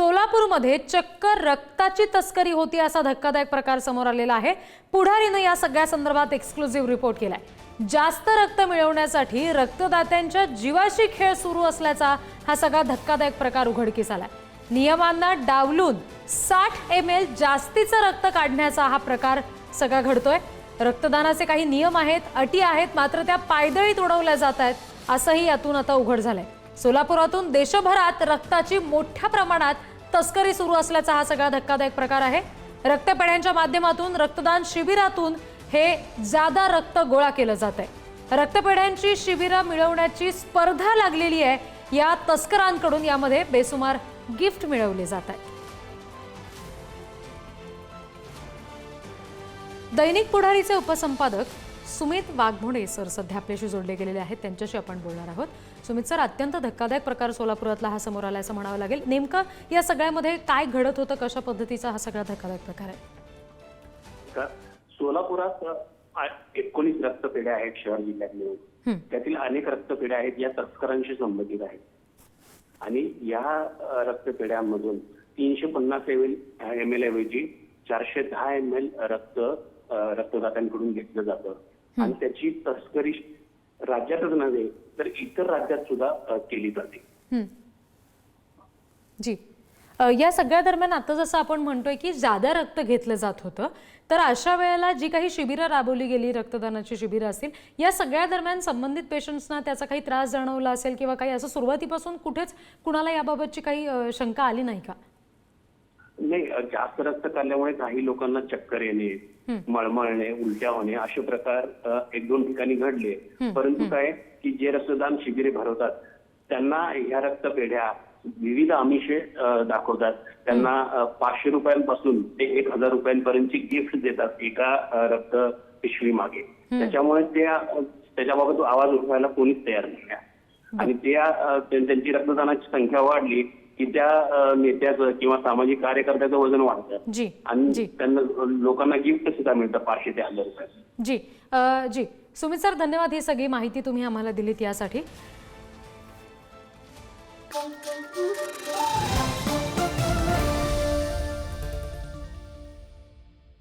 सोलापूरमध्ये चक्क रक्ताची तस्करी होती असा धक्कादायक प्रकार समोर आलेला आहे. पुढारीनं या सगळ्या संदर्भात एक्सक्लुझिव्ह रिपोर्ट केलाय. जास्त रक्त मिळवण्यासाठी रक्तदात्यांच्या जीवाशी खेळ सुरू असल्याचा हा सगळा धक्कादायक प्रकार उघडकीस आलाय. नियमांना डावलून साठ एम एल जास्तीचं रक्त काढण्याचा हा प्रकार सगळा घडतोय. रक्तदानाचे काही नियम आहेत अटी आहेत मात्र त्या पायदळीत उडवल्या जात आहेत असंही यातून आता उघड झालंय. सोलापुरातून देशभरात रक्ताची मोठ्या प्रमाणात तस्करी सुरू असल्याचा हा सगळा धक्कादायक प्रकार आहे. रक्तपेढ्यांच्या माध्यमातून रक्तदान शिबिरातून हे जादा रक्त गोळा केलं जात आहे रक्तपेढ्यांची शिबिरं मिळवण्याची स्पर्धा लागलेली आहे. या तस्करांकडून यामध्ये बेसुमार गिफ्ट मिळवले जात आहे दैनिक पुढारीचे उपसंपादक सुमित वाघमोडे सर सध्या आपल्याशी जोडले गेलेले आहेत. त्यांच्याशी आपण बोलणार आहोत. सुमित सर अत्यंत धक्कादायक प्रकार सोलापुरातला हा समोर आला असं म्हणावं लागेल. नेमकं या सगळ्यामध्ये काय घडत होतं? कशा पद्धतीचा हा सगळा धक्कादायक प्रकार आहे? सोलापुरात एकोणीस रक्तपेढ्या आहेत शहर जिल्ह्यात मिळून हं. त्यातील अनेक रक्तपेढ्या आहेत या तस्करांशी संबंधित आहेत. आणि या रक्तपेढ्यांमधून तीनशे पन्नास एम एल ऐवजी चारशे दहा एम एल रक्त रक्तदात्यांकडून घेतलं जातं. आणि त्याची तस्करी राज्यातच नव्हे तर इतर राज्यात सुद्धा केली जाते. जी. या सगळ्या दरम्यान आता जसं आपण म्हणतोय की जादा रक्त घेतलं जात होतं तर अशा वेळेला जी काही शिबिरं राबवली गेली रक्तदानाची शिबिरं असतील या सगळ्या दरम्यान संबंधित पेशंट्सना त्याचा काही त्रास जाणवला असेल किंवा काही असं सुरुवातीपासून कुठेच कुणाला याबाबतची काही शंका आली नाही का? नाही जास्त रक्त काढल्यामुळे काही लोकांना चक्कर येणे मळमळणे उलट्या होणे असे प्रकार एक दोन ठिकाणी घडले. परंतु काय की जे रक्तदान शिबिरे भरवतात त्यांना ह्या रक्तपेढ्या विविध आमिषे दाखवतात. त्यांना पाचशे रुपयांपासून ते एक हजार रुपयांपर्यंतची गिफ्ट देतात एका रक्त पिशवी मागे. त्याच्यामुळे त्या त्याच्याबाबत आवाज उठवायला कोणीच तयार नाही. आणि त्यां- त्यांची रक्तदानाची संख्या वाढली की त्या नेत्याचं किंवा सामाजिक कार्यकर्त्याचं वजन वाढतं. जी आणि जी. त्यांना लोकांना गिफ्ट सुद्धा मिळतं पाचशे ते हजार रुपये. जी अ, जी. सुमित सर धन्यवाद ही सगळी माहिती तुम्ही आम्हाला दिलीत यासाठी.